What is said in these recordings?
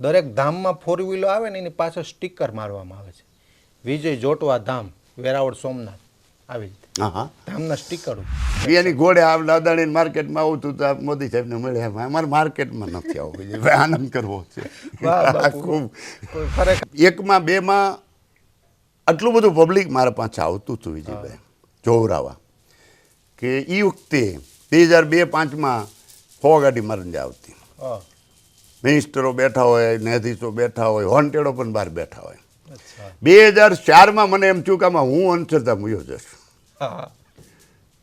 દરેક ધામમાં ફોર વ્હીલો આવે ને એની પાછળ સ્ટીકર મારવામાં આવે છે. વિજય જોટવા ધામ વેરાવળ સોમનાથ આવી રીતે. હા હા ધામના સ્ટીકર એની ઘોડે આ દાદાણી માર્કેટમાં આવું તું તો મોદી સાહેબને મળ્યા અમારે માર્કેટમાં નથી આવું. વિજયભાઈ આનંદ કરવો છે. ખૂબ. એકમાં બેમાં આટલું બધું પબ્લિક મારા પાસે આવતું હતું વિજયભાઈ. જોવરાવા. કે એ વખતે બે હજાર બે પાંચમાં ફોગાડી મરંજા આવતી. મિનિસ્ટરો બેઠા હોય ન્યાયાધીશો બેઠા હોય હોન્ટેડો પણ બહાર બેઠા હોય. બે હજાર ચારમાં મને એમ થયું કે આમાં હું અંશરતા મુયો જઈશ આ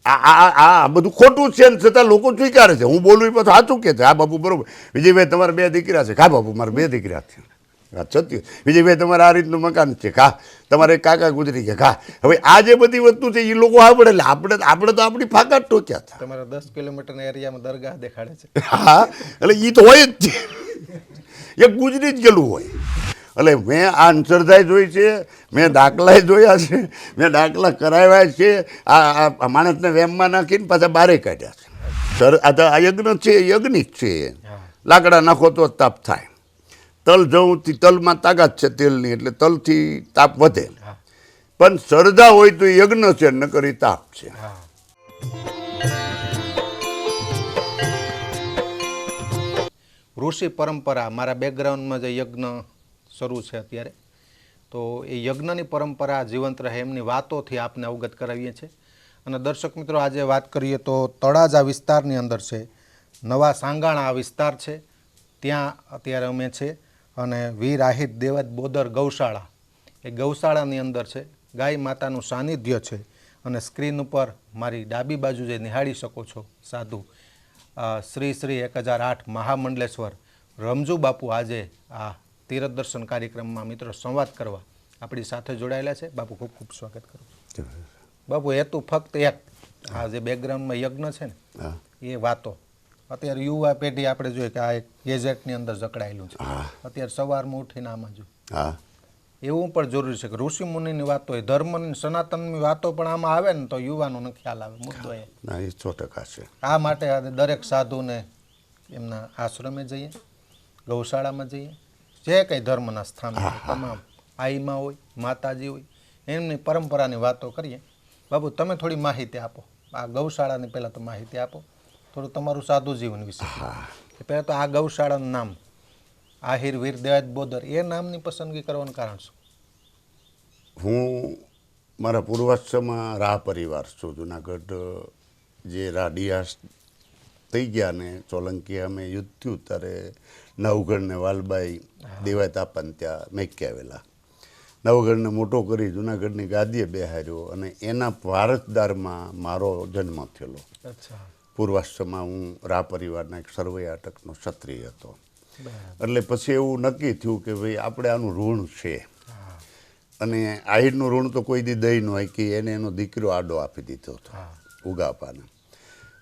આ આ આ બધું ખોટું છે ને છતાં લોકો સ્વીકારે છે. હું બોલું પછી સાચું કે છે. હા બાપુ બરોબર. વિજયભાઈ તમારે બે દીકરા છે. કા બાપુ મારા બે દીકરા છે. સત્ય. વિજયભાઈ તમારે આ રીતનું મકાન છે. કા તમારે કાકા ગુજરી ગયા. કા હવે આ જે બધી વસ્તુ છે એ લોકો આવડે એટલે આપણે આપણે તો આપણી ફાકા ટોક્યા હતા. તમારા દસ કિલોમીટરના એરિયામાં દરગાહ દેખાડે છે. હા એટલે એ તો હોય જ છે. એ ગુજરી જ ગયેલું હોય. એટલે મેં આ અંતરધાય જોઈ છે મેં દાખલાય જોયા છે મેં દાખલા કરાવ્યા છે આ માણસને વેમમાં નાખીને પાછા બારે કાઢ્યા છે. સર આ તો આ યજ્ઞ છે એ યજ્ઞ જ છે. લાકડા નાખો તો તાપ થાય. તલ જવથી તલમાં તાકાત છે તેલની એટલે તલથી તાપ વધે. પણ શ્રદ્ધા હોય તો યજ્ઞ છે નકર એ તાપ છે. ઋષિ પરંપરા, મારા બેકગ્રાઉન્ડમાં જે યજ્ઞ શરૂ છે અત્યારે, તો એ યજ્ઞની પરંપરા જીવંત રહે એમની વાતોથી આપને અવગત કરાવીએ છીએ. અને દર્શક મિત્રો, આજે વાત કરીએ તો તળાજ આ વિસ્તારની અંદર છે. નવા સાંગાણા આ વિસ્તાર છે. ત્યાં અત્યારે અમે છે અને વીર આહિત દેવત બોદર ગૌશાળા, એ ગૌશાળાની અંદર છે. ગાય માતાનું સાનિધ્ય છે. અને સ્ક્રીન ઉપર મારી ડાબી બાજુ જે નિહાળી શકો છો, સાધુ શ્રી શ્રી એક હજાર આઠ મહામંડલેશ્વર રમજુ બાપુ આજે આ તીરથ દર્શન કાર્યક્રમમાં મિત્રો સંવાદ કરવા આપણી સાથે જોડાયેલા છે. બાપુ ખૂબ ખૂબ સ્વાગત કરું છું. બાપુ હેતુ ફક્ત એક. આ જે બેકગ્રાઉન્ડમાં યજ્ઞ છે ને એ વાતો. અત્યારે યુવા પેઢી આપણે જોઈએ કે આ એક ગેજેટની અંદર જકડાયેલું છે. અત્યારે સવારમાં ઉઠીને આમાં જો. હા. એવું પણ જરૂરી છે કે ઋષિ મુનિની વાતો હોય ધર્મની સનાતનની વાતો પણ આમાં આવે ને તો યુવાનોને ખ્યાલ આવે મુદ્દો એ. ના એ સો ટકા છે. આ માટે દરેક સાધુને એમના આશ્રમે જઈએ ગૌશાળામાં જઈએ. જે કંઈ ધર્મના સ્થાન તમામ આઈમાં હોય માતાજી હોય એમની પરંપરાની વાતો કરીએ. બાબુ તમે થોડી માહિતી આપો. આ ગૌશાળાની પહેલાં તો માહિતી આપો. થોડું તમારું સાધુ જીવન વિશે. હા. પહેલાં તો આ ગૌશાળાનું નામ આહિર વીર દેવાજ બોદર એ નામની પસંદગી કરવાનું કારણ શું? હું મારા પૂર્વાશ્રમમાં રાહ પરિવાર છું. જુનાગઢ જે રાડિયાસ થઈ ગયા ને સોલંકી અમે યુદ્ધ થયું ત્યારે નવગઢ ને વાલબાઈ દેવાય તાપન ત્યાં મેકી આવેલા. નવગઢને મોટો કરી જુનાગઢની ગાદીએ બેહાર્યો અને એના વારસદારમાં મારો જન્મ થયેલો. પૂર્વાશ્રમમાં હું રાહ પરિવારના એક સર્વૈયા અટકનો ક્ષત્રિય હતો. એટલે પછી એવું નક્કી થયું કે ભાઈ આપણે આનું ઋણ છે. અને આહિરનું ઋણ તો કોઈ દી દઈ ન કે એને એનો દીકરો આડો આપી દીધો હતો ઉગાપાને.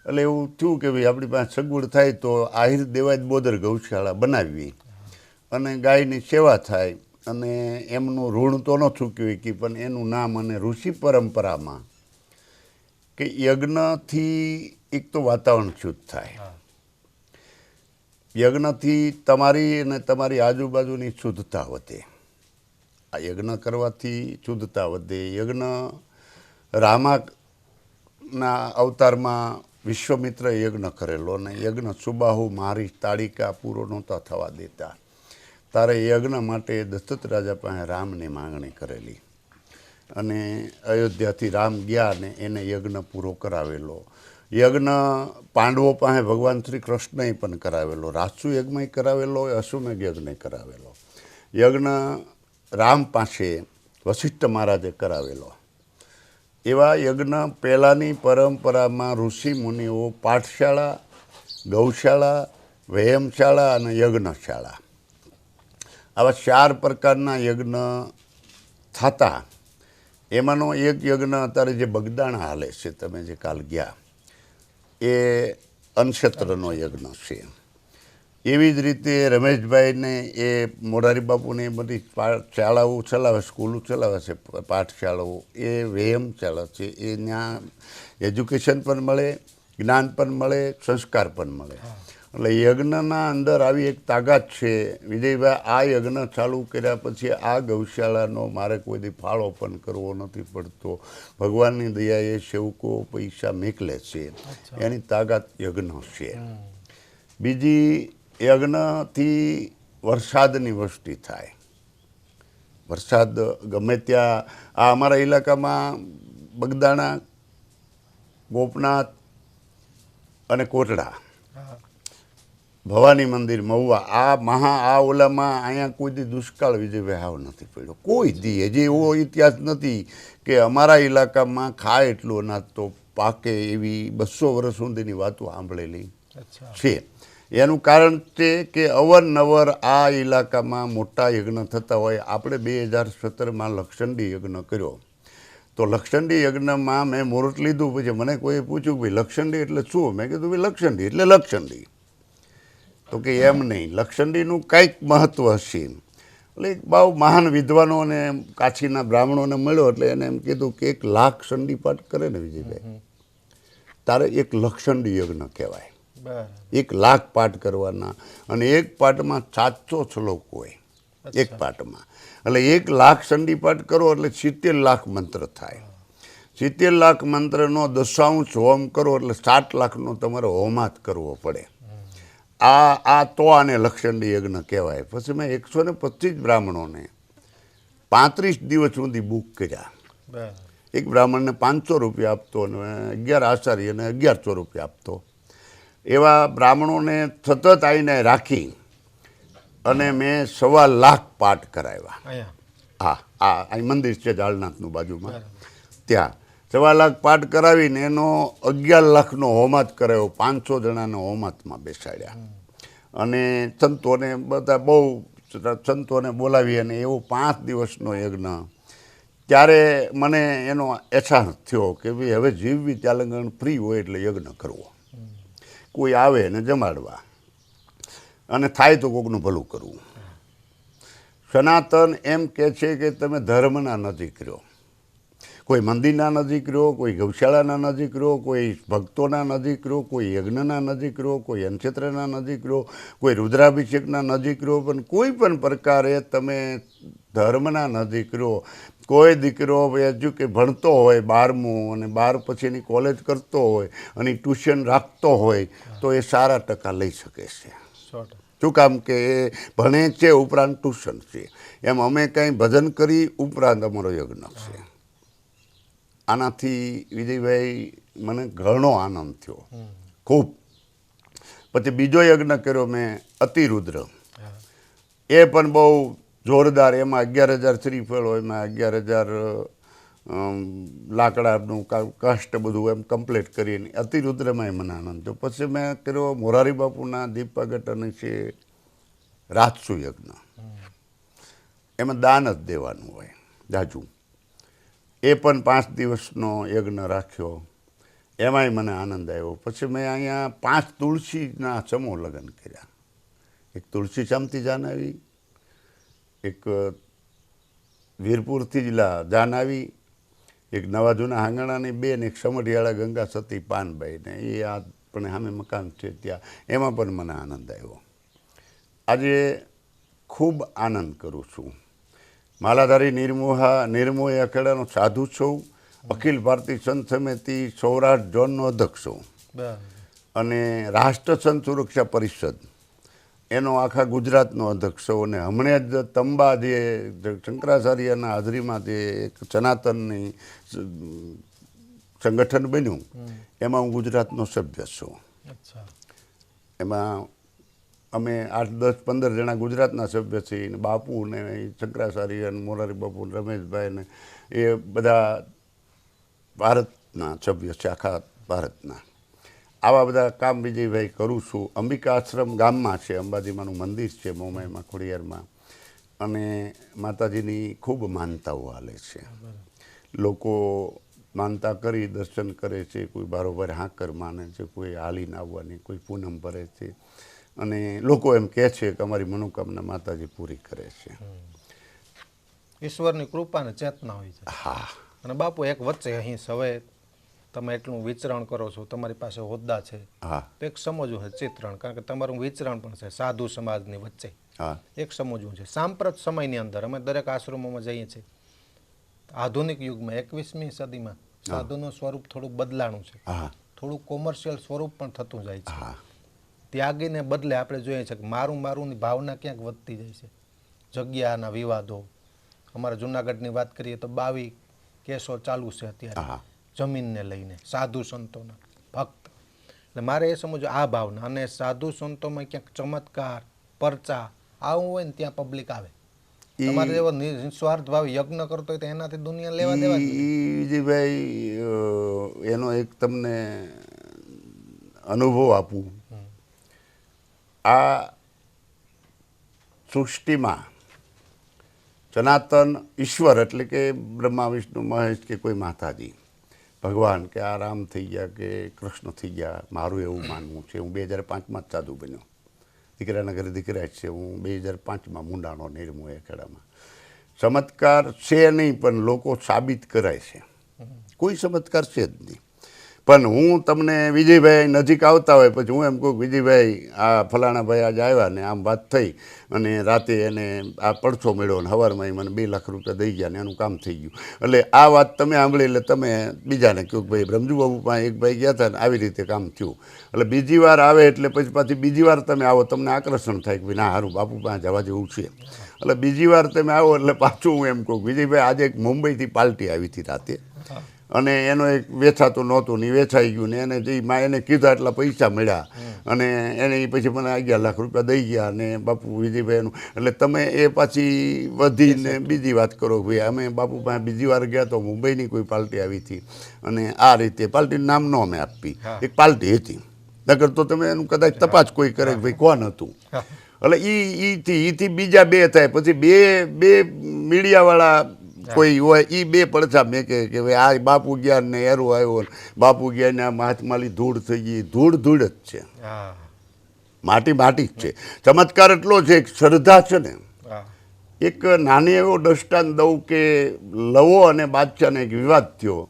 એટલે એવું થયું કે ભાઈ આપણી પાસે સગવડ થાય તો આહિર દેવાય બોદર ગૌશાળા બનાવવી અને ગાયની સેવા થાય અને એમનું ઋણ તો ન ચૂક્યું કે પણ એનું નામ અને ઋષિ પરંપરામાં કે યજ્ઞથી એક તો વાતાવરણ શુદ્ધ થાય. યજ્ઞથી તમારી અને તમારી આજુબાજુની શુદ્ધતા વધે. આ યજ્ઞ કરવાથી શુદ્ધતા વધે. યજ્ઞ રામાના અવતારમાં વિશ્વમિત્ર યજ્ઞ કરેલો અને યજ્ઞ સુબાહુ મારી તાળિકા પૂરો નહોતા થવા દેતા. તારે યજ્ઞ માટે દશરથ રાજા પાસે રામની માંગણી કરેલી. અને અયોધ્યાથી રામ ગયા ને એને યજ્ઞ પૂરો કરાવેલો. યજ્ઞ પાંડવો પાસે ભગવાન શ્રી કૃષ્ણએ પણ કરાવેલો રાસુ યજ્ઞ કરાવેલો, અશ્વમેઘ યજ્ઞ કરાવેલો. યજ્ઞ રામ પાસે વશિષ્ઠ મહારાજે કરાવેલો. એવા યજ્ઞ પહેલાંની પરંપરામાં ઋષિ મુનિઓ પાઠશાળા, ગૌશાળા વ્યાયામશાળા અને યજ્ઞશાળા. આવા ચાર પ્રકારના યજ્ઞ થતા. એમાંનો એક યજ્ઞ અત્યારે જે બગદાણા હાલે છે, તમે જે કાલ ગયા એ અનક્ષેત્રનો યજ્ઞ છે. એવી જ રીતે રમેશભાઈને એ મોરારી બાપુને એ બધી શાળાઓ ચલાવે, સ્કૂલો ચલાવે છે પાઠશાળાઓ, એ વ્યાયામ ચાલે છે. એ ત્યાં એજ્યુકેશન પણ મળે, જ્ઞાન પણ મળે, સંસ્કાર પણ મળે. એટલે યજ્ઞના અંદર આવી એક તાકાત છે. વિજયભાઈ આ યજ્ઞ ચાલુ કર્યા પછી આ ગૌશાળાનો મારે કોઈ દી ફાળો પણ કરવો નથી પડતો. ભગવાનની દયાએ સેવકો પૈસા મેકલે છે. એની તાકાત યજ્ઞ છે. બીજી યજ્ઞથી વરસાદની વૃષ્ટિ થાય. વરસાદ ગમે ત્યાં આ અમારા ઇલાકામાં બગદાણા ગોપનાથ અને કોટડા ભવાની મંદિર મહુવા આ મહા આ ઓલામાં અહીંયા કોઈ દી દુષ્કાળ વિજય વહાવ નથી પડ્યો. કોઈ દી હજી એવો ઇતિહાસ નથી કે અમારા ઇલાકામાં ખાય એટલું અનાજ તો પાકે એવી બસો વર્ષ સુધીની વાતો સાંભળેલી છે. એનું કારણ છે કે અવરનવર આ ઇલાકામાં મોટા યજ્ઞ થતા હોય. આપણે બે હજાર સત્તરમાં લક્ષંડી યજ્ઞ કર્યો. તો લક્ષંડી યજ્ઞમાં મેં મુહૂર્ત લીધું. પછી મને કોઈ પૂછ્યું ભાઈ લક્ષંડી એટલે શું? મેં કીધું ભાઈ લક્ષંડી એટલે લક્ષંડી. તો કે એમ નહીં. લક્ષંડીનું કંઈક મહત્ત્વ હશે એટલે એક બહુ મહાન વિદ્વાનો અને કાશીના બ્રાહ્મણોને મળ્યો એટલે એને એમ કીધું કે એક લાખ સંડી પાઠ કરે ને વિજયભાઈ. તારે એક લક્ષંડી યજ્ઞ કહેવાય. એક લાખ પાઠ કરવાના અને એક પાઠમાં સાતસો શ્લોક હોય. એક પાઠમાં. એટલે એક લાખ સંડી પાઠ કરો એટલે સિત્તેર લાખ મંત્ર થાય. સિત્તેર લાખ મંત્રનો દશાંશ હોમ કરો એટલે સાત લાખનો તમારે હોમાત કરવો પડે. આ આ તો આને લક્ષંડી યજ્ઞ કહેવાય. પછી મેં એકસો ને પચીસ બ્રાહ્મણોને પાંત્રીસ દિવસ સુધી બુક કર્યા. એક બ્રાહ્મણને પાંચસો રૂપિયા આપતો અને અગિયાર આચાર્યને અગિયારસો રૂપિયા આપતો. એવા બ્રાહ્મણોને સતત આવીને રાખી અને મેં સવા લાખ પાઠ કરાવ્યા. હા આ અહીં મંદિર છે જાળનાથનું બાજુમાં. ત્યાં. સવા લાખ પાઠ કરાવીને એનો અગિયાર લાખનો હોમાત કરાયો, પાંચસો જણાને હોમાતમાં બેસાડ્યા. અને સંતોને બધા બહુ સંતોને બોલાવી અને એવો પાંચ દિવસનો યજ્ઞ. ત્યારે મને એનો અહેસાસ થયો કે ભાઈ, હવે જીવવી ત્યાલંગણ ફ્રી હોય એટલે યજ્ઞ કરવો. કોઈ આવે ને જમાડવા. અને થાય તો કોકનું ભલું કરવું. સનાતન એમ કહે છે કે તમે ધર્મના નજીક રહ્યો. કોઈ મંદિરના નજીક રહ્યો કોઈ ગૌશાળાના નજીક રહ્યો કોઈ ભક્તોના નજીક રહ્યો કોઈ યજ્ઞના નજીક રહ્યો કોઈ અનક્ષેત્રના નજીક રહ્યો કોઈ રુદ્રાભિષેકના નજીક રહ્યો પણ કોઈ પણ પ્રકારે તમે ધર્મના નજીક રહ્યો કોઈ દીકરો એજ્યુકે ભણતો હોય બારમું અને બાર પછીની કોલેજ કરતો હોય અને ટ્યુશન રાખતો હોય તો એ સારા ટકા લઈ શકે છે. શું કામ કે એ ભણે છે ઉપરાંત ટ્યુશન છે. એમ અમે કંઈ ભજન કરી ઉપરાંત અમારો યજ્ઞ છે. આનાથી વિજયભાઈ મને ઘણો આનંદ થયો. ખૂબ. પછી બીજો યજ્ઞ કર્યો મેં અતિરુદ્ર. એ પણ બહુ જોરદાર, એમાં અગિયાર હજાર શ્રીફળ એમાં અગિયાર હજાર લાકડાનું કષ્ટ બધું એમ કમ્પ્લીટ કરીને અતિરુદ્રમાં મને આનંદ થયો. પછી મેં કર્યો મોરારી બાપુના દીપ પ્રગટન છે રાજસુ યજ્ઞ એમાં દાન જ દેવાનું હોય, જાજુ. એ પણ પાંચ દિવસનો યજ્ઞ રાખ્યો. એમાંય મને આનંદ આવ્યો. પછી મેં અહીંયા પાંચ તુલસીના ચમો લગ્ન કર્યા. એક તુલસી ચમતી જાન આવી, એક વીરપુરથી જ લા જાન આવી, એક નવા જૂના હાંગણાની બેન, એક સમઢિયાળા ગંગા સતી પાનભાઈને એ આ પણ સામે મકાન છે ત્યાં. એમાં પણ મને આનંદ આવ્યો. આજે ખૂબ આનંદ કરું છું. માલાધારી નિર્મોહા નિર્મોહ અખેડાનો સાધુ છું. અખિલ ભારતીય સંત સમિતિ સૌરાષ્ટ્ર ઝોનનો અધ્યક્ષ છું. અને રાષ્ટ્ર સંત સુરક્ષા પરિષદ એનો આખા ગુજરાતનો અધ્યક્ષ છું. અને હમણાં જ તંબા જે શંકરાચાર્યના હાજરીમાં જે એક સનાતનની સંગઠન બન્યું એમાં હું ગુજરાતનો સભ્ય છું. એમાં અમે આઠ, દસ, પંદર જણા ગુજરાતના સભ્ય છીએ ને બાપુ ને શંકરાચાર્ય ને મોરારી બાપુ ને રમેશભાઈ ને એ બધા ભારતના સભ્ય છે, આખા ભારતના. આવા બધા કામ વિજયભાઈ કરું છું. અંબિકા આશ્રમ ગામમાં છે, અંબાજીમાનું મંદિર છે મુંબઈમાં ખોડિયારમાં. અને માતાજીની ખૂબ માનતાઓ હાલે છે. લોકો માનતા કરી, દર્શન કરે છે, કોઈ બારોબાર હાકર માને છે, કોઈ હાલીને આવવાની, કોઈ પૂનમ ભરે છે. અને લોકો એમ કહે છે કે અમારી મનોકામના માતાજી પૂરી કરે છે. ઈશ્વરની કૃપા ને ચેતના હોય છે. હા. અને બાપુ એક વચ્ચે અહીં સવે તમે એટલું વિચરણ કરો છો તમારી પાસે હોદ્દા છે. હા. તો એક સમજવું છે ચિત્રણ કારણ કે તમારું વિચરણ પણ છે સાધુ સમાજની વચ્ચે. હા. એક સમજવું છે સાંપ્રત સમયની અંદર અમે દરેક આશ્રમોમાં જઈએ છીએ. આધુનિક યુગમાં એકવીસમી સદીમાં સાધુનું સ્વરૂપ થોડું બદલાણું છે. હા. થોડું કોમર્શિયલ સ્વરૂપ પણ થતું જાય છે. હા. ત્યાગીને બદલે આપણે જોઈએ છે કે મારું મારુંની ભાવના ક્યાંક વધતી જાય છે. જગ્યાના વિવાદો. અમારા જુનાગઢની વાત કરીએ તો બાવી કેસો ચાલુ છે અત્યારે. જમીનને લઈને સાધુ સંતોના ભક્ત. એટલે મારે એ સમજવું આ ભાવના અને સાધુ સંતોમાં ક્યાંક ચમત્કાર પરચા આવું હોય ને ત્યાં પબ્લિક આવે. તમારે એવો નિસ્વાર્થ ભાવ યજ્ઞ કરતો હોય તો એનાથી દુનિયા લેવા દેવા વિજયભાઈ એનો એક તમને અનુભવ આપું. આ સૃષ્ટિમાં સનાતન ઈશ્વર એટલે કે બ્રહ્મા વિષ્ણુ મહેશ કે કોઈ માતાજી ભગવાન કે આ રામ થઈ ગયા કે કૃષ્ણ થઈ ગયા મારું એવું માનવું છે. હું બે હજાર પાંચમાં જ સાધુ બન્યો. દીકરાના ઘરે દીકરા જ છે. હું બે હજાર પાંચમાં મુંડાણો નિર્મો એ ખેડામાં ચમત્કાર છે નહીં પણ લોકો સાબિત કરાય છે. કોઈ ચમત્કાર છે જ નહીં. પણ હું તમને વિજયભાઈ નજીક આવતા હોય, પછી હું એમ કહું વિજયભાઈ, આ ફલાણા ભાઈ આજે આવ્યા ને આમ વાત થઈ અને રાતે એને આ પડછો મેળવો ને સવારમાં ઈ મને બે લાખ રૂપિયા દઈ ગયા ને એનું કામ થઈ ગયું. એટલે આ વાત તમે સાંભળી એટલે તમે બીજાને કહ્યું ભાઈ બ્રહ્મજુબાબુ પાસે એક ભાઈ ગયા હતા ને આવી રીતે કામ થયું. એટલે બીજી વાર આવે એટલે પછી પાછી બીજી વાર તમે આવો, તમને આકર્ષણ થાય કે ના સારું બાપુ પાસે જવા જેવું છે. એટલે બીજી વાર તમે આવો એટલે પાછું હું એમ કહું વિજયભાઈ આજે એક મુંબઈથી પાર્ટી આવી હતી રાતે. અને એનો એક વેચાતું નહોતું ને વેચાઈ ગયું ને એને જે માં એને કીધા એટલા પૈસા મળ્યા. અને એને એ પછી મને અગિયાર લાખ રૂપિયા દઈ ગયા અને બાપુ વિજયભાઈનું એટલે તમે એ પાછી વધીને બીજી વાત કરો ભાઈ અમે બાપુ પાસે બીજી વાર ગયા તો મુંબઈની કોઈ પાર્ટી આવી હતી. અને આ રીતે પાર્ટીનું નામ ન અમે આપી. એક પાર્ટી હતી. નકર તો તમે એનું કદાચ તપાસ કોઈ કરે કે ભાઈ કોણ હતું. એટલે ઈ ઈથી ઈથી બીજા બે થાય. પછી બે બે મીડિયાવાળા કોઈ હોય એ બે પડછા મેં કે કે ભાઈ આ બાપુ ગયા ને એરો આવ્યો બાપુ ગયા ને આ હાથમાલી ધૂળ થઈ ગઈ. ધૂળ ધૂળ જ છે. માટી માટી જ છે. ચમત્કાર એટલો છે શ્રદ્ધા છે ને. એક નાની એવો દ્રષ્ટાંત દઉં કે લવો અને બાદશાહને એક વિવાદ થયો.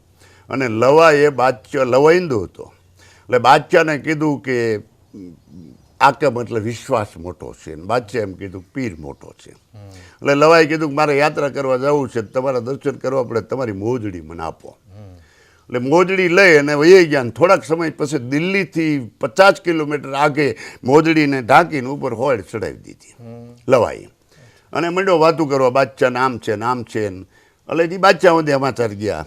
અને લવા એ બાદશાહ લવાઈંદો હતો. એટલે બાદશાહને કીધું કે આકેમ મતલબ વિશ્વાસ મોટો છે બાદશાહ એમ કીધું પીર મોટો છે. એટલે લવાએ કીધું કે મારે યાત્રા કરવા જવું છે, તમારા દર્શન કરવા પડે, તમારી મોજડી મને આપો. એટલે મોજડી લઈ અને વહી ગયા થોડાક સમય પછી દિલ્હીથી પચાસ કિલોમીટર આગે મોજડીને ઢાંકીને ઉપર હોળ ચડાવી દીધી. લવાઈ અને મંડ્યો વાતું કરવા બાદશાહ, નામ છે નામ છે એટલે એ બાદશાહ સુધી સમાચાર ગયા.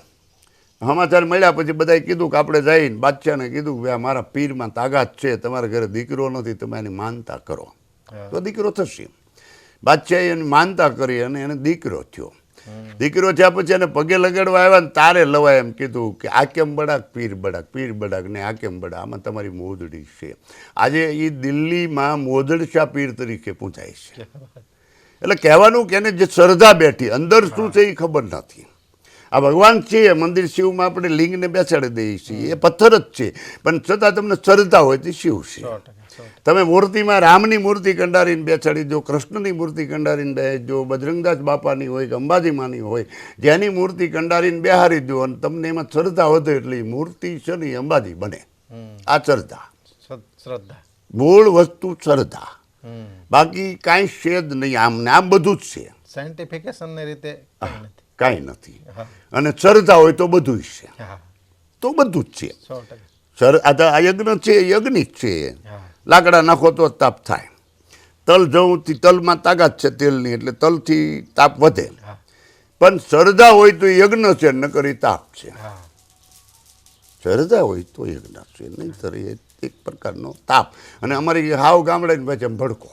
સમાચાર મળ્યા પછી બધાએ કીધું કે આપણે જઈને બાદશાહને કીધું કે ભાઈ મારા પીરમાં તાકાત છે તમારા ઘરે દીકરો નથી તમે એની માનતા કરો. તો દીકરો થશે. બાદશાહે એની માનતા કરી અને એને દીકરો થયો. દીકરો થયા પછી એને પગે લગાડવા આવ્યા ને તારે લવાય એમ કીધું કે આ કેમ બડાક પીર બડાક પીર બડાક ને આ કેમ બડા આમાં તમારી મોદડી છે. આજે એ દિલ્હીમાં મોદડશા પીર તરીકે પૂજાય છે. એટલે કહેવાનું કે એને જે શ્રદ્ધા બેઠી અંદર શું છે એ ખબર નથી. આ ભગવાન છે મંદિર શિવમાં આપણે લિંગને બેસાડી દઈએ છીએ. એ પથ્થર જ છે. પણ છતાં તમને શ્રદ્ધા હોય તે શિવ છે. તમે મૂર્તિમાં રામની મૂર્તિ કંડારીને બેસાડી જો કૃષ્ણની મૂર્તિ કંડારીને બેસજો બજરંગદાસ બાપાની હોય કે અંબાજીમાની હોય જેની મૂર્તિ કંડારીને બેહારી દો અને તમને એમાં શ્રદ્ધા વધે એટલે મૂર્તિ છે ને અંબાજી બને. આ શ્રદ્ધા. શ્રદ્ધા. મૂળ વસ્તુ શ્રદ્ધા. બાકી કાંઈ છે જ નહીં. આમ ને આમ બધું જ છે. સાયન્ટિફિકેશનની રીતે કંઈ નથી. અને ચરતા હોય તો બધું જ છે તો બધું જ છે. ચર સર આ તો આ યજ્ઞ છે યજ્ઞિક છે. લાકડા નાખો તો તાપ થાય. તલ જવથી તલમાં તાકાત છે તેલની એટલે તલથી તાપ વધે. પણ શ્રદ્ધા હોય તો યજ્ઞ છે ન કરી તાપ છે. શ્રદ્ધા હોય તો યજ્ઞ છે નહીંતર એ એક પ્રકારનો તાપ. અને અમારી હાવ ગામડાની ભાષા ભડકો.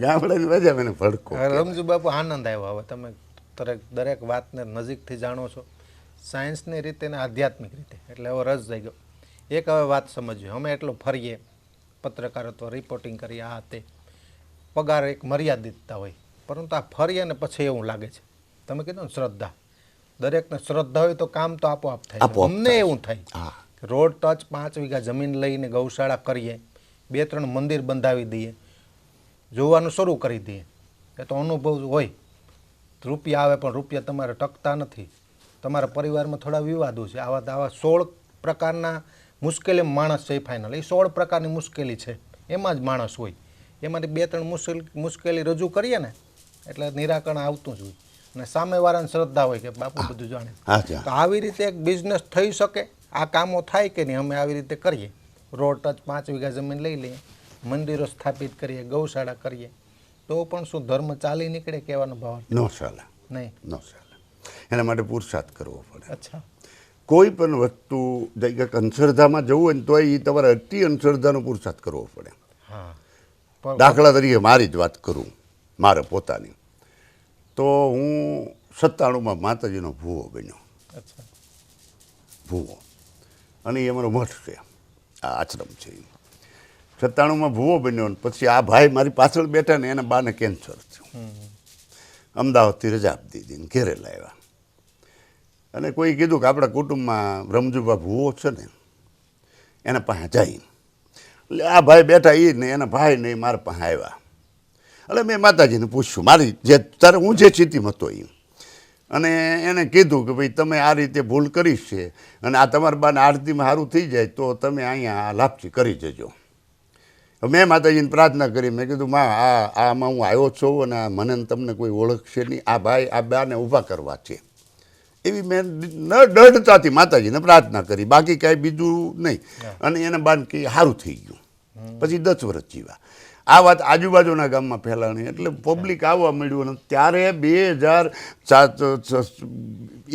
ગામડાની મજા મને ભડકો રમજુ બાપુ આનંદ આવ્યો. હવે તમે દરેક દરેક વાતને નજીકથી જાણો છો. સાયન્સની રીતે ને આધ્યાત્મિક રીતે. એટલે હવે રસ થઈ ગયો. એક હવે વાત સમજવી. અમે એટલું ફરીએ. પત્રકારત્વ રિપોર્ટિંગ કરીએ. આ તે. પગાર એક મર્યાદિતતા હોય. પરંતુ આ ફરીએ ને પછી એવું લાગે છે. તમે કીધું ને શ્રદ્ધા. દરેકને શ્રદ્ધા હોય તો કામ તો આપોઆપ થાય અમને એવું થાય હા. રોડ ટચ પાંચ વીઘા જમીન લઈને ગૌશાળા કરીએ. બે ત્રણ મંદિર બંધાવી દઈએ જોવાનું શરૂ કરી દઈએ. એ તો અનુભવ હોય. રૂપિયા આવે પણ રૂપિયા તમારે ટકતા નથી. તમારા પરિવારમાં થોડા વિવાદો છે. આવા આવા સોળ પ્રકારના મુશ્કેલી માણસ છે ફાઇનલ એ સોળ પ્રકારની મુશ્કેલી છે. એમાં જ માણસ હોય. એમાંથી બે ત્રણ મુશ્કેલ મુશ્કેલી રજૂ કરીએ ને એટલે નિરાકરણ આવતું જ હોય. અને સામેવાળાને શ્રદ્ધા હોય કે બાપુ બધું જાણે. તો આવી રીતે એક બિઝનેસ થઈ શકે. આ કામો થાય કે નહીં અમે આવી રીતે કરીએ. રોડ ટચ પાંચ વીઘા જમીન લઈ લઈએ મંદિરો સ્થાપિત કરીએ ગૌશાળા કરીએ તો પણ શું ધર્મ ચાલી નીકળે કહેવાનો ભાવ ન ચાલે. નહીં. ન ચાલે. એના માટે પુરુષાર્થ કરવો પડે. અચ્છા. કોઈ પણ વસ્તુ કે અંધશ્રદ્ધામાં જવું હોય ને તોય એ તમારે અતિ અંધશ્રદ્ધાનો પુરુષાર્થ કરવો પડે. હા. પણ દાખલા તરીકે મારી જ વાત કરું મારે પોતાની. તો હું સત્તાણુંમાં માતાજીનો ભૂવો બન્યો અચ્છા. ભૂવો. અને એ અમારો મઠ છે. આ આશ્રમ છે. સત્તાણુંમાં ભૂવો બન્યો ને પછી આ ભાઈ મારી પાછળ બેઠા ને એના બાને કેન્સર થયું. અમદાવાદથી રજા આપી દીધી ને લાવ્યા. અને કોઈ કીધું કે આપણા કુટુંબમાં રમજુભા ભૂવો છે ને, એના પાસે જાય એટલે આ ભાઈ બેઠા એ ને એના ભાઈ ને મારા પાસે આવ્યા. એટલે મેં માતાજીને પૂછ્યું, મારી જે, તારે હું જે સ્થિતિમાં હતો એ અને એને કીધું કે ભાઈ તમે આ રીતે ભૂલ કરી છે અને આ તમારા બાને આરતીમાં સારું થઈ જાય તો તમે અહીંયા આ લાપસી કરી જજો. મેં માતાજીને પ્રાર્થના કરી મેં કીધું માં આ આમાં હું આવ્યો છું અને આ મને તમને કોઈ ઓળખશે નહીં. આ ભાઈ આ બાને ઊભા કરવા છે. એવી મેં ન દઢતાથી માતાજીને પ્રાર્થના કરી. બાકી કાંઈ બીજું નહીં. અને એને બાન કે સારું થઈ ગયું. પછી દસ વર્ષ જીવા આ વાત આજુબાજુના ગામમાં ફેલાણી. એટલે પબ્લિક આવવા મળ્યું અને ત્યારે બે હજાર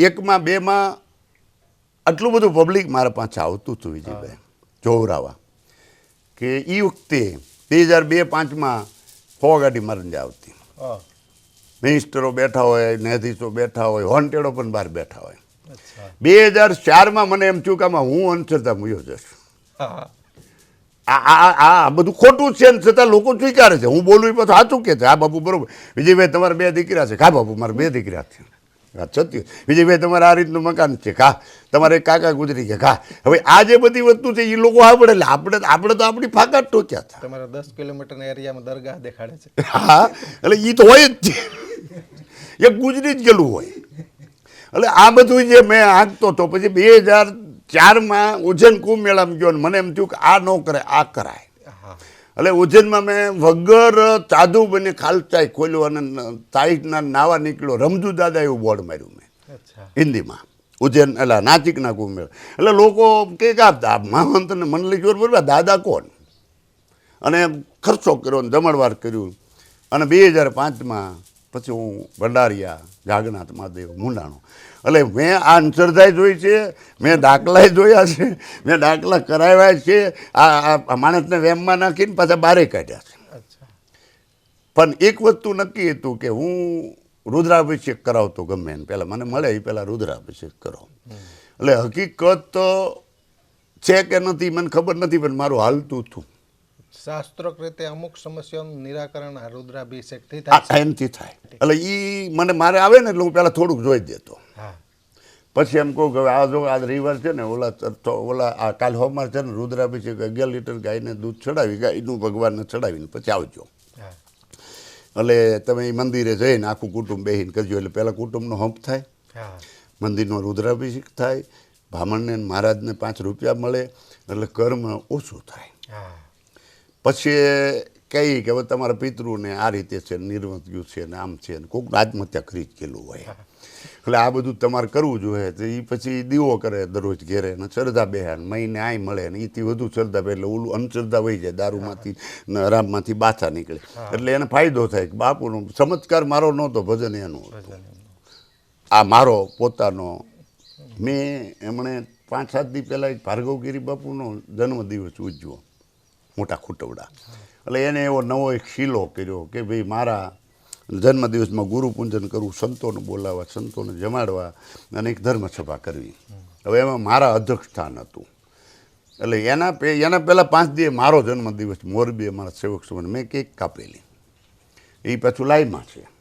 એકમાં બેમાં આટલું બધું પબ્લિક મારા પાસે આવતું હતું વિજયભાઈ જોવરાવા. કે એ વખતે બે હજાર બે પાંચમાં સો ગાડી મારીને આવતી. મિનિસ્ટરો બેઠા હોય ન્યાયાધીશો બેઠા હોય હોન્ટેડો પણ બહાર બેઠા હોય. બે હજાર ચારમાં મને એમ થયું કે આમાં હું અંધશ્રદ્ધા મુયો જઈશ. હા. આ આ બધું ખોટું છે ને છતાં લોકો સ્વીકારે છે. હું બોલું એ પાછું સાચું કે છે. હા બાપુ બરોબર. વિજયભાઈ તમારે બે દીકરા છે. કા બાપુ મારે બે દીકરા છે. હા સત્ય. વિજયભાઈ તમારે આ રીતનું મકાન છે. કા તમારે કાકા ગુજરી ગયા. કા હવે આ જે બધી વસ્તુ છે એ લોકો આવડે એટલે આપણે આપણે તો આપણી ફાકા જ ટોચ્યા હતા. તમારા દસ કિલોમીટરના એરિયામાં દરગાહ દેખાડે છે. હા એટલે એ તો હોય જ છે. એ ગુજરી જ ગયેલું હોય. એટલે આ બધું જે મેં આંકતો હતો પછી બે હજાર ચારમાં ઉજ્જૈન કુંભ મેળામાં ગયો મને એમ થયું કે આ ન કરે આ કરાય. એટલે ઉજ્જૈનમાં મેં વગર ચાદુ બને ખાલચાઈ ખોલ્યું અને તારીખના નાવા નીકળ્યો. રમજુ દાદા એવું બોર્ડ માર્યું મેં. હિન્દીમાં. ઉજ્જૈન એટલે નાચિકના કુંભ મેળા. એટલે લોકો કે કે આ મહંત ને મંડલી ચોર દાદા કોણ? અને ખર્ચો કર્યો ને જમણવાર કર્યું. અને બે હજાર પાંચમાં પછી હું ભંડારિયા જાગનાથ મહાદેવ મુંડાણો. એટલે મેં આ અંતરધાય જોઈ છે મેં દાખલાય જોયા છે મેં દાખલા કરાવ્યા છે આ માણસને વેમમાં નાખીને પાછા બારે કાઢ્યા છે. અચ્છા. પણ એક વસ્તુ નક્કી હતું કે હું રુદ્રાભિષેક કરાવતો ગમે એને. પહેલાં મને મળે એ પહેલાં રુદ્રાભિષેક કરો. એટલે હકીકત તો છે કે નથી મને ખબર નથી પણ મારું હાલતું હતું. શાસ્ત્રોક રીતે અમુક સમસ્યાઓનું નિરાકરણ આ રુદ્રાભિષેકથી થાય એમથી થાય. એટલે એ મને મારે આવે ને એટલે હું પહેલાં થોડુંક જોઈ દેતો. પછી એમ કહું કે આ જો આ રવિવાર છે ને ઓલા ઓલા આ કાલ હોમવાર છે ને રુદ્રાભિષેક અગિયાર લીટર ગાયને દૂધ ચડાવી ગાયનું ભગવાનને ચડાવીને પછી આવજો. એટલે તમે એ મંદિરે જઈને આખું કુટુંબ બેહીને કરજો. એટલે પહેલાં કુટુંબનો હંપ થાય મંદિરનો રુદ્રાભિષેક થાય બ્રાહ્મણને મહારાજને પાંચ રૂપિયા મળે એટલે કર્મ ઓછું થાય. પછી કહી કે હવે તમારા પિતૃને આ રીતે છે નિર્વત્યું છે ને આમ છે ને કોઈક આત્મહત્યા કરી જ ગયેલું હોય. એટલે આ બધું તમારે કરવું જોઈએ તો એ પછી દીવો કરે દરરોજ ઘેરે ને શ્રદ્ધા બેહાન મહિને આય મળે ને એથી વધુ શ્રદ્ધા બે એટલે ઓલું અંધશ્રદ્ધા વહી જાય દારૂમાંથી ને રામમાંથી બાથા નીકળે. એટલે એને ફાયદો થાય કે બાપુનો ચમત્કાર મારો નહોતો ભજન એનું આ મારો પોતાનો મેં એમણે પાંચ સાત દી પહેલાં એક ભાર્ગવગીરી બાપુનો જન્મદિવસ ઉજવ્યો. મોટા ખૂટવડા. એટલે એને એવો નવો એક શીલો કર્યો કે ભાઈ મારા જન્મદિવસમાં ગુરુ પૂજન કરવું સંતોને બોલાવવા સંતોને જમાડવા અને એક ધર્મસભા કરવી. હવે એમાં મારા અધ્યક્ષ સ્થાન હતું. એટલે એના એના પહેલાં પાંચ દિવસ મારો જન્મદિવસ મોરબી અમારા સેવક સમાજ મેં કેક કાપેલી. એ પાછું લાઈમાં છે.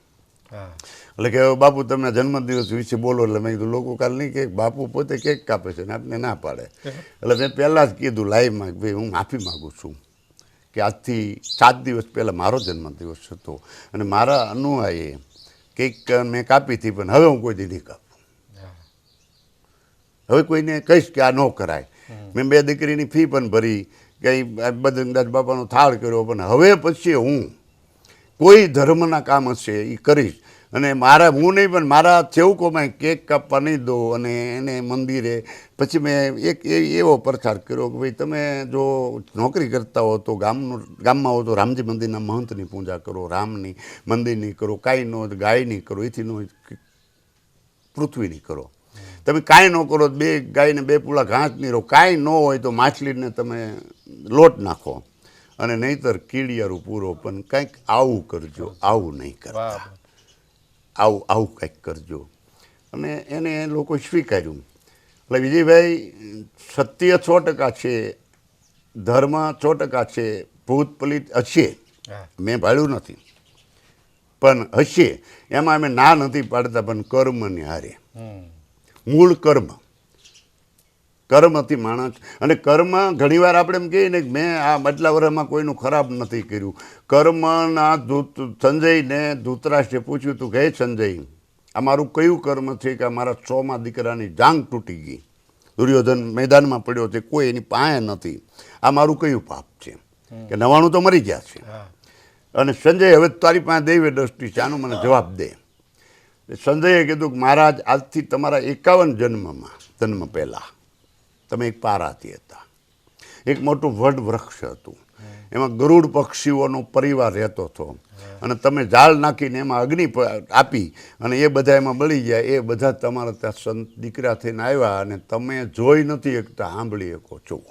એટલે કે બાપુ તમે જન્મદિવસ વિશે બોલો એટલે મેં કીધું લોકો કાલ નહીં કે બાપુ પોતે કેક કાપે છે ને આપને ના પાડે. એટલે મેં પહેલાં જ કીધું લાઈવમાં કે ભાઈ હું માફી માગું છું કે આજથી સાત દિવસ પહેલાં મારો જન્મદિવસ હતો અને મારા અનુયાયી કેક મેં કાપી હતી પણ હવે હું કોઈ દી નહીં કાપું. હવે કોઈને કહીશ કે આ ન કરાય. મેં બે દીકરીની ફી પણ ભરી કંઈ બદ્રંગદાસ બાપાનો થાળ કર્યો પણ હવે પછી હું કોઈ ધર્મના કામ હશે એ કરીશ. અને મારા, હું નહીં, પણ મારા ચેવકોમાં કેક કાપવા નહીં દો અને એને મંદિરે. પછી મેં એક એવો પ્રચાર કર્યો કે ભાઈ તમે જો નોકરી કરતા હો તો ગામનું ગામમાં હો તો રામજી મંદિરના મહંતની પૂજા કરો, રામની મંદિરની કરો, કાંઈ ન ગાયની કરો, એથી ન પૃથ્વીની કરો. તમે કાંઈ ન કરો, બે ગાયને બે પૂળા ઘાસ નહીં રહો કાંઈ ન હોય તો માછલીને તમે લોટ નાખો. અને નહીંતર કીડિયારું પૂરો, પણ કંઈક આવું કરજો, આવું નહીં કરતા. આવું આવું કંઈક કરજો. અને એને લોકો સ્વીકાર્યું. એટલે વિજયભાઈ સત્ય સો ટકા છે ધર્મ સો ટકા છે ભૂત પલિત હશે. મેં ભાળ્યું નથી. પણ હશે. એમાં અમે ના નથી પાડતા પણ કર્મની હારે મૂળ કર્મ. કર્મથી માણસ. અને કર્મ ઘણીવાર આપણે એમ કહીએ ને કે મેં આ આટલા વર્ષમાં કોઈનું ખરાબ નથી કર્યું. કર્મના ધૂત સંજયને ધૂતરાષ્ટ્રે પૂછ્યું તું કે હે સંજય આ મારું કયું કર્મ છે કે અમારા મારા છમાં દીકરાની જાંગ તૂટી ગઈ? દુર્યોધન મેદાનમાં પડ્યો છે કોઈ એની પાસે નથી. આ મારું કયું પાપ છે? કે નવાણું તો મરી ગયા છે. અને સંજય હવે તારી પાસે દૈવ દ્રષ્ટિ છે આનો મને જવાબ દે. સંજયે કીધું કે મહારાજ આજથી તમારા એકાવન જન્મમાં જન્મ પહેલાં તમે એક પારાથી હતા. એક મોટું વડ વૃક્ષ હતું. એમાં ગરુડ પક્ષીઓનો પરિવાર રહેતો હતો. અને તમે જાળ નાખીને એમાં અગ્નિ આપી અને એ બધા એમાં બળી ગયા. એ બધા તમારા ત્યાં સંત દીકરા થઈને આવ્યા અને તમે જોઈ નથી એકતા સાંભળી શકો છો.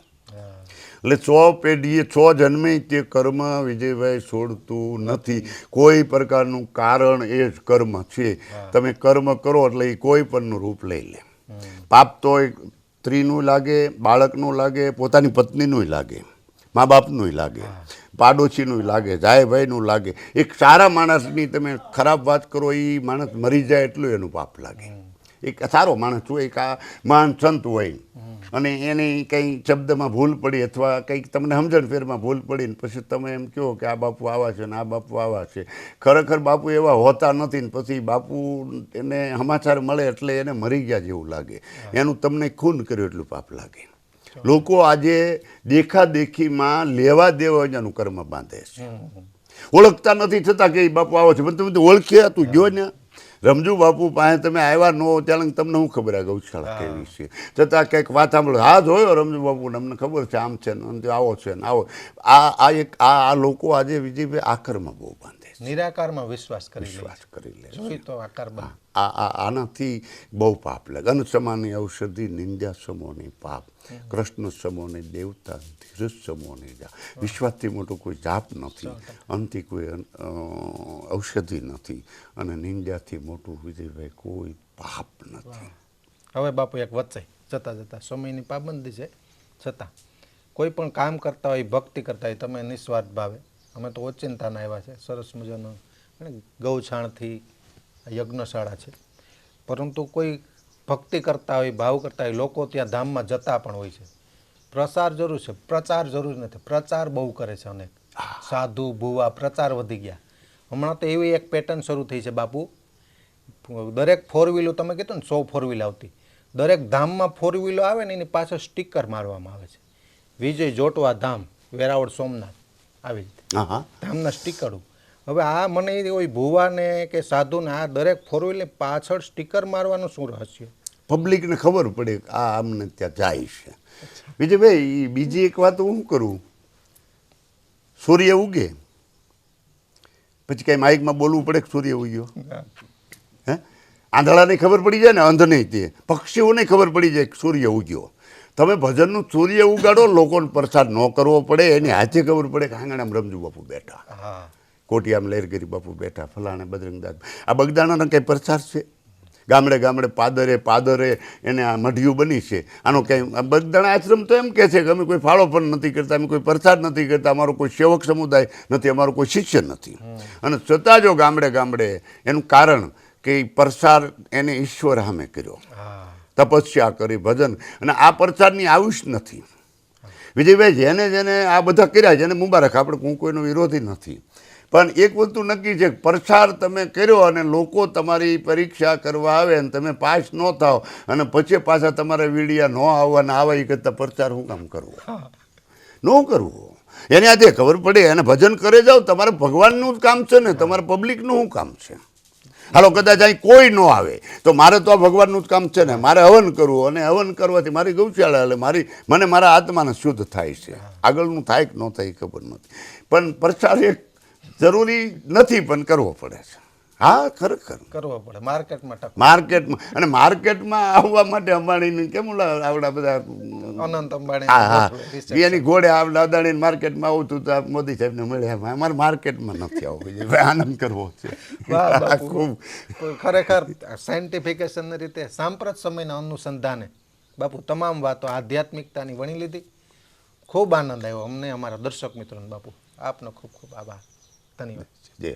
એટલે છ પેઢીએ છ જન્મે તે કર્મ વિજયભાઈ છોડતું નથી. કોઈ પ્રકારનું કારણ એ જ કર્મ છે. તમે કર્મ કરો એટલે એ કોઈ પણનું રૂપ લઈ લે. પાપ તો સ્ત્રીનું લાગે બાળકનું લાગે પોતાની પત્નીનું લાગે મા બાપનું લાગે પાડોશીનું લાગે જાય ભાઈનું લાગે. એક સારા માણસની તમે ખરાબ વાત કરો એ માણસ મરી જાય એટલું એનું પાપ લાગે. એક સારો માણસ હોય એક આ મહાન સંત હોય. અને એની કંઈ શબ્દમાં ભૂલ પડી અથવા કંઈક તમને સમજણ ફેરમાં ભૂલ પડી ને પછી તમે એમ કહો કે આ બાપુ આવા છે ને આ બાપુ આવા છે. ખરેખર બાપુ એવા હોતા નથી ને પછી બાપુ એને સમાચાર મળે એટલે એને મરી ગયા જેવું લાગે. એનું તમને ખૂન કર્યું એટલું પાપ લાગે. લોકો આજે દેખાદેખીમાં લેવા દેવા એનું કર્મ બાંધે છે. ઓળખતા નથી થતા કે બાપુ આવો છે. પણ તમે તો ઓળખ્યા તું ગયો ને રમજુ બાપુ પાસે તમે આવ્યા ન હો ત્યારે તમને શું ખબર આ ગૌશાળા કેવી છે? છતાં કંઈક વાત સાંભળો. હા જોયો રમજુ બાપુને અમને ખબર છે આમ છે ને આવો છે ને આવો. આ આ એક આ આ લોકો આજે વિજયભાઈ આકરમાં બહુ બાંધે. નિરાકારમાં વિશ્વાસ કરી વિશ્વાસ કરી લે. જોઈ તો આકાર બન. આ આ આનાથી બહુ પાપ લાગે. અનુસમાની ઔષધિ નિંદ્યા સમોની પાપ. કૃષ્ણ સમોની દેવતા ધીરજ સમોની જા. વિશ્વાસથી મોટું કોઈ જાપ નથી. અંતિ કોઈ ઔષધિ નથી. અને નિંદ્યાથી મોટું વિજયભાઈ કોઈ પાપ નથી. હવે બાપુ એક વચ્ચે જતા જતા. સમયની પાબંદી છે. છતાં કોઈ પણ કામ કરતા હોય ભક્તિ કરતા હોય તમે નિસ્વાર્થ ભાવે. અમે તો ઓચિંતાના આવ્યા છે, સરસ મજાનો ગૌછાણથી યજ્ઞશાળા છે. પરંતુ કોઈ ભક્તિ કરતા હોય, ભાવ કરતા હોય, લોકો ત્યાં ધામમાં જતા પણ હોય છે. પ્રસાર જરૂર છે, પ્રચાર જરૂર નથી, પ્રચાર બહુ કરે છે અનેક. સાધુ, ભુવા, પ્રચાર વધી ગયા. હમણાં તો એવી એક પેટર્ન શરૂ થઈ છે, બાપુ. દરેક ફોર વ્હીલો તમે કીધું ને, સો ફોર વ્હીલ આવતી. દરેક ધામમાં ફોર વ્હીલો આવે ને, એની પાછળ સ્ટીકર મારવામાં આવે છે. વિજય જોટવા ધામ, વેરાવળ સોમનાથ. આવી રીતે. ધામના સ્ટીકરો હવે આ મને કોઈ ભુવાને કે સાધુને આ દરેક ફોર વ્હીલની પાછળ સ્ટીકર મારવાનું શું રહસ્ય? પબ્લિકને ખબર પડે આ અમને ત્યાં જાય છે. વિજયભાઈ બીજી એક વાત હું કરું? સૂર્ય ઉગે. પછી કાંઈ માઇકમાં બોલવું પડે કે સૂર્ય ઉગ્યો? હે? આંધળાને ખબર પડી જાય ને અંધ નહીં તે. પક્ષીઓને ખબર પડી જાય કે સૂર્ય ઉગ્યો. તમે ભજનનું સૂર્ય ઉગાડો લોકોને પ્રસાદ ન કરવો પડે એની હાથે ખબર પડે કે આંગણામાં રમજુ બાપુ બેઠા. કોટિયામ લહેરગીરી બાપુ બેઠા ફલાણે બદરંગદાસ આ બગદાણાનો કંઈ પ્રસાર છે? ગામડે ગામડે પાદરે પાદરે એને આ મઢિયું બની છે. આનો કંઈ આ બગદાણા આશ્રમ તો એમ કહે છે કે અમે કોઈ ફાળો પણ નથી કરતા અમે કોઈ પ્રસાદ નથી કરતા અમારો કોઈ સેવક સમુદાય નથી અમારો કોઈ શિષ્ય નથી. અને છતાં જો ગામડે ગામડે એનું કારણ કે પ્રસાર એને ઈશ્વર સામે કર્યો. તપસ્યા કરી ભજન. અને આ પ્રચારની આયુષ નથી. વિજયભાઈ જેને જેને આ બધા કર્યા જેને મુબારક. આપણે હું કોઈનો વિરોધી નથી. પણ એક વસ્તુ નક્કી છે પ્રસાર પ્રચાર તમે કર્યો અને લોકો તમારી પરીક્ષા કરવા આવે અને તમે પાસ ન થાવ અને પછી પાછા તમારા વીડિયા ન આવવાના આવે એ કરતાં પ્રચાર શું કામ કરવો? ન કરવું. એની આજે ખબર પડે અને ભજન કરે જાઓ તમારે ભગવાનનું જ કામ છે ને તમારે પબ્લિકનું શું કામ છે? હાલો, કદાચ અહીં કોઈ ન આવે. તો મારે તો આ ભગવાનનું જ કામ છે ને, મારે હવન કરવું અને હવન કરવાથી મારી ગૌશાળા એટલે મારી મને મારા આત્માને શુદ્ધ થાય છે. આગળનું થાય કે ન થાય ખબર નથી. પણ પ્રચાર એક જરૂરી નથી, પણ કરવો પડે છે. હા ખરેખર. કરવો પડે. માર્કેટમાં માર્કેટમાં અને માર્કેટમાં આવવા માટે અંબાણીને કેમ આવડા બધા અનંત અંબાણી હા હા. એની ઘોડે આવડા અદાણી માર્કેટમાં આવું તું તો મોદી સાહેબને મળ્યા. અમારે માર્કેટમાં નથી આવવું જોઈએ. આનંદ કરવો છે. વાહ ખૂબ. ખરેખર સાયન્ટિફિકેશનની રીતે સાંપ્રત સમયના અનુસંધાને બાપુ તમામ વાતો આધ્યાત્મિકતાની વણી લીધી. ખૂબ આનંદ આવ્યો. અમને અમારા દર્શક મિત્રોને બાપુ આપનો ખૂબ ખૂબ આભાર. ધન્યવાદ. જે